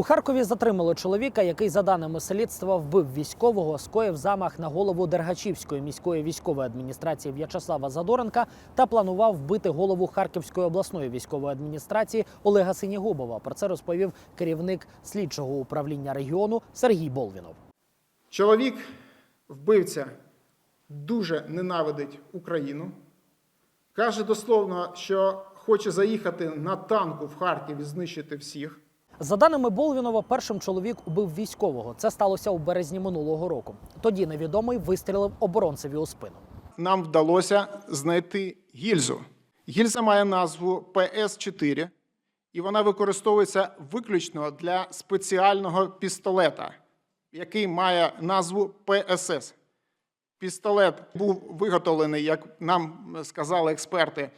У Харкові затримали чоловіка, який, за даними слідства, вбив військового, скоїв замах на голову Дергачівської міської військової адміністрації В'ячеслава Задоренка та планував вбити голову Харківської обласної військової адміністрації Олега Синігубова. Про це розповів керівник слідчого управління регіону Сергій Болвінов. Чоловік, вбивця, дуже ненавидить Україну. Каже дословно, що хоче заїхати на танку в Харків і знищити всіх. За даними Болвінова, першим чоловік убив військового. Це сталося у березні минулого року. Тоді невідомий вистрілив оборонцеві у спину. Нам вдалося знайти гільзу. Гільза має назву ПС-4, і вона використовується виключно для спеціального пістолета, який має назву ПСС. Пістолет був виготовлений, як нам сказали експерти,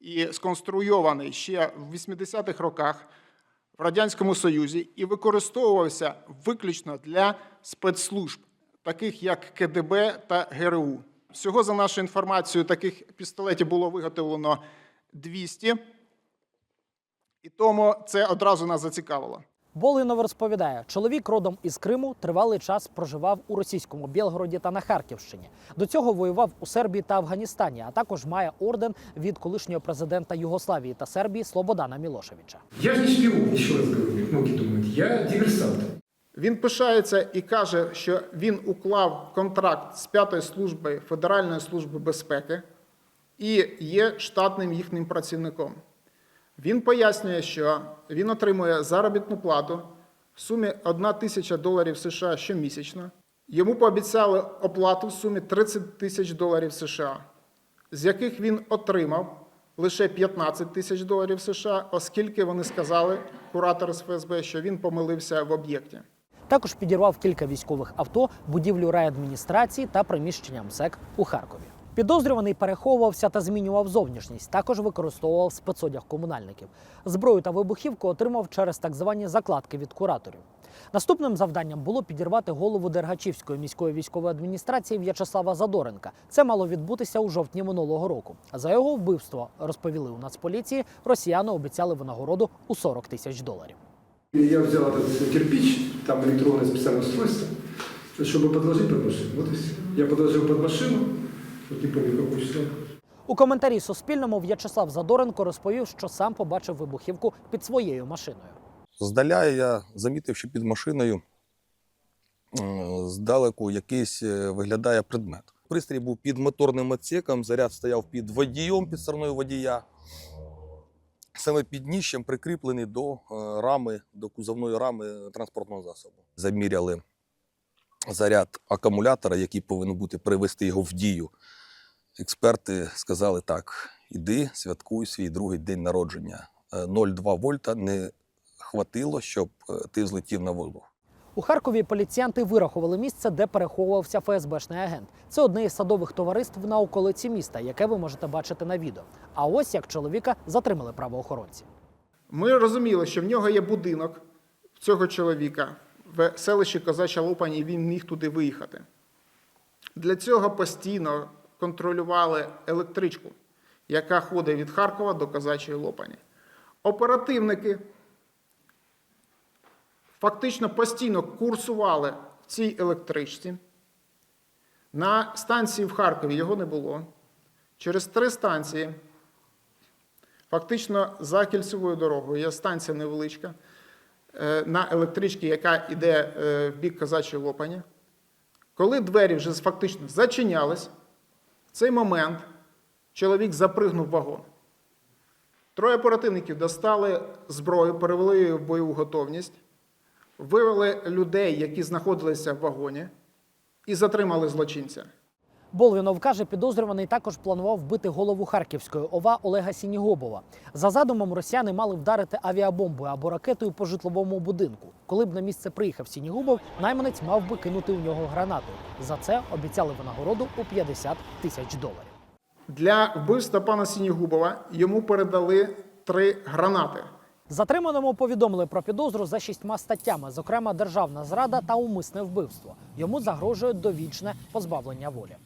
і сконструйований ще в 80-х роках в Радянському Союзі і використовувався виключно для спецслужб, таких як КДБ та ГРУ. Всього, за нашою інформацією, таких пістолетів було виготовлено 200, і тому це одразу нас зацікавило. Болинов розповідає, чоловік родом із Криму тривалий час проживав у російському Білгороді та на Харківщині. До цього воював у Сербії та Афганістані, а також має орден від колишнього президента Югославії та Сербії Слободана Мілошевича. Я же не шпион, еще раз говорю, как многие думают. Я диверсант. Він пишається і каже, що він уклав контракт з п'ятої служби Федеральної служби безпеки і є штатним їхнім працівником. Він пояснює, що він отримує заробітну плату в сумі 1 тисяча доларів США щомісячно. Йому пообіцяли оплату в сумі 30 тисяч доларів США, з яких він отримав лише 15 тисяч доларів США, оскільки вони сказали, куратор з ФСБ, що він помилився в об'єкті. Також підірвав кілька військових авто, будівлю райадміністрації та приміщення МСЕК у Харкові. Підозрюваний переховувався та змінював зовнішність. Також використовував спецодяг комунальників. Зброю та вибухівку отримав через так звані закладки від кураторів. Наступним завданням було підірвати голову Дергачівської міської військової адміністрації В'ячеслава Задоренка. Це мало відбутися у жовтні минулого року. За його вбивство розповіли у Нацполіції. Росіяни обіцяли винагороду у 40 тисяч доларів. И я взял этот кирпич, там электронное специальное устройство, чтобы подложить под машину. Вот и все. Я подложил под машину, помню какое число. У коментарі Суспільному В'ячеслав Задоренко розповів, що сам побачив вибухівку під своєю машиною. Здаля я замітив, що під машиною здалеку якийсь е, виглядає предмет. Пристрій був під моторним отсеком, заряд стояв під водієм, під стороною водія. Саме під дніщем прикріплений до е, рами, до кузовної рами транспортного засобу. Заміряли заряд акумулятора, який повинен бути привести його в дію. Експерти сказали так: іди, святкуй свій другий день народження. Е, 0,2 вольта не хватило, щоб е, ти злетів на воздух. У Харкові поліціянти вирахували місце, де переховувався ФСБшний агент. Це одне із садових товариств на околиці міста, яке ви можете бачити на відео. А ось як чоловіка затримали правоохоронці. Ми розуміли, що в нього є будинок цього чоловіка в селищі Козача Лопань, і він міг туди виїхати. Для цього постійно контролювали електричку, яка ходить від Харкова до Козачої Лопані. Оперативники фактично постійно курсували в цій електричці. На станції в Харкові його не було. Через три станції Фактично за кільцевою дорогою є станція невеличка е, на електричці, яка йде е, в бік Казачої Лопані. Коли двері вже фактично зачинялись, в цей момент чоловік запригнув вагон. Троє оперативників достали зброю, перевели її в бойову готовність, вивели людей, які знаходилися в вагоні, і затримали злочинця. Болвінов каже, підозрюваний також планував вбити голову Харківської ОВА Олега Сінігобова. За задумом, росіяни мали вдарити авіабомбою або ракетою по житловому будинку. Коли б на місце приїхав Сінігубов, найманець мав би кинути у нього гранату. За це обіцяли винагороду у 50 тисяч доларів. Для вбивства пана Сінігубова йому передали три гранати. Затриманому повідомили про підозру за шістьма статтями, зокрема державна зрада та умисне вбивство. Йому загрожує довічне позбавлення волі.